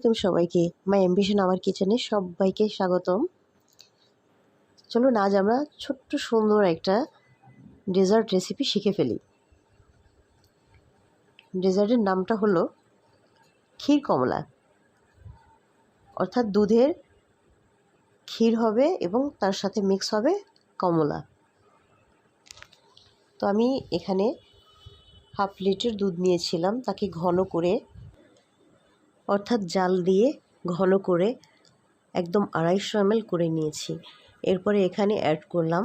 তুমি সবাইকে। মাই অ্যাম্বিশন আমার কিচেনে সবাইকে স্বাগতম। চলুন, আজ আমরা ছোট্ট সুন্দর একটা ডেজার্ট রেসিপি শিখে ফেলি। ডেজার্টের নামটা হলো ক্ষীর কমলা। অর্থাৎ দুধের ক্ষীর হবে এবং তার সাথে মিক্স হবে কমলা। তো আমি এখানে হাফ লিটার দুধ নিয়েছিলাম। তাকে ঘন করে অর্থাৎ জাল দিয়ে ঘন করে একদম আড়াইশো এমএল করে নিয়েছি। এরপরে এখানে অ্যাড করলাম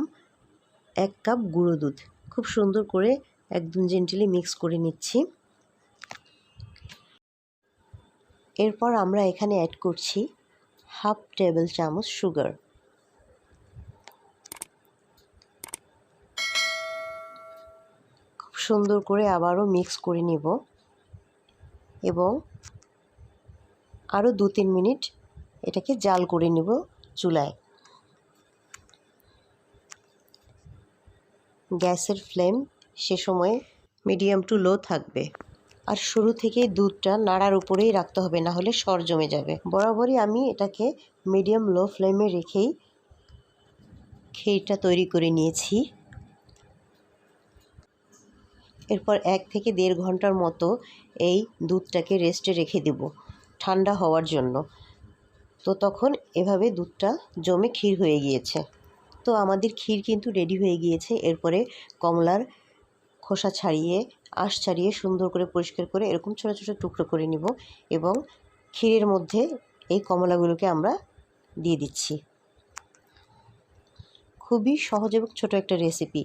এক কাপ গুঁড়ো দুধ। খুব সুন্দর করে একদম জেন্টেলি মিক্স করে নিচ্ছি। এরপর আমরা এখানে অ্যাড করছি হাফ টেবিল চামচ সুগার খুব সুন্দর করে আবারও মিক্স করে নিব এবং আরও দু তিন মিনিট এটাকে জাল করে নিব চুলায়। গ্যাসের ফ্লেম সে সময় মিডিয়াম টু লো থাকবে। আর শুরু থেকে দুধটা নাড়ার উপরেই রাখতে হবে, না হলে সর জমে যাবে। বরাবরই আমি এটাকে মিডিয়াম লো ফ্লেমে রেখেই ক্ষীরটা তৈরি করে নিয়েছি। এরপর এক থেকে দেড় ঘণ্টার মতো এই দুধটাকে রেস্টে রেখে দেব। ঠান্ডা হওয়ার জন্য। তো তখন এভাবে দুধটা জমে ক্ষীর হয়ে গিয়েছে। তো আমাদের ক্ষীর কিন্তু রেডি হয়ে গিয়েছে। এরপরে কমলার খোসা ছাড়িয়ে, আঁশ ছাড়িয়ে সুন্দর করে পরিষ্কার করে এরকম ছোটো ছোটো টুকরো করে নিব এবং ক্ষীরের মধ্যে এই কমলাগুলোকে আমরা দিয়ে দিচ্ছি। খুবই সহজ এবং ছোটো একটা রেসিপি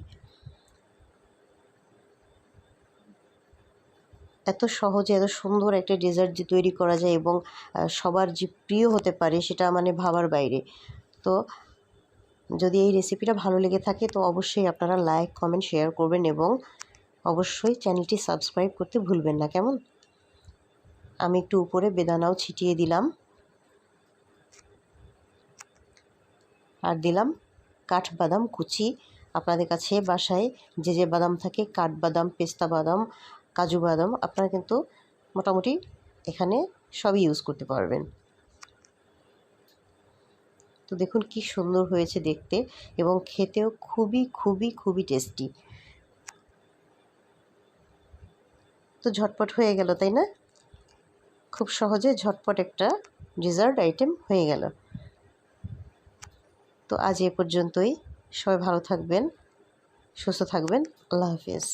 এত সহজে, এত সুন্দর একটা ডেজার্ট যে তৈরি করা যায় এবং সবার যে প্রিয় হতে পারে সেটা মানে ভাবার বাইরে। তো যদি এই রেসিপিটা ভালো লেগে থাকে, তো অবশ্যই আপনারা লাইক কমেন্ট শেয়ার করবেন এবং অবশ্যই চ্যানেলটি সাবস্ক্রাইব করতে ভুলবেন না। কেমন? আমি একটু উপরে বেদানাও ছিটিয়ে দিলাম। আর দিলাম কাঠবাদাম কুচি। আপনাদের কাছে বাসায় যে যে বাদাম থাকে, কাঠবাদাম, পেস্তা বাদাম কাজু বাদাম আপনারা কিন্তু মোটামুটি এখানে সবই ইউজ করতে পারবেন। তো দেখুন কি সুন্দর হয়েছে দেখতে এবং খেতেও খুবই খুবই খুবই টেস্টি তো ঝটপট হয়ে গেল, তাই না? খুব সহজে ঝটপট একটা ডেজার্ট আইটেম হয়ে গেল। তো আজ এ পর্যন্তই। সবাই ভালো থাকবেন, সুস্থ থাকবেন। আল্লাহ হাফিজ।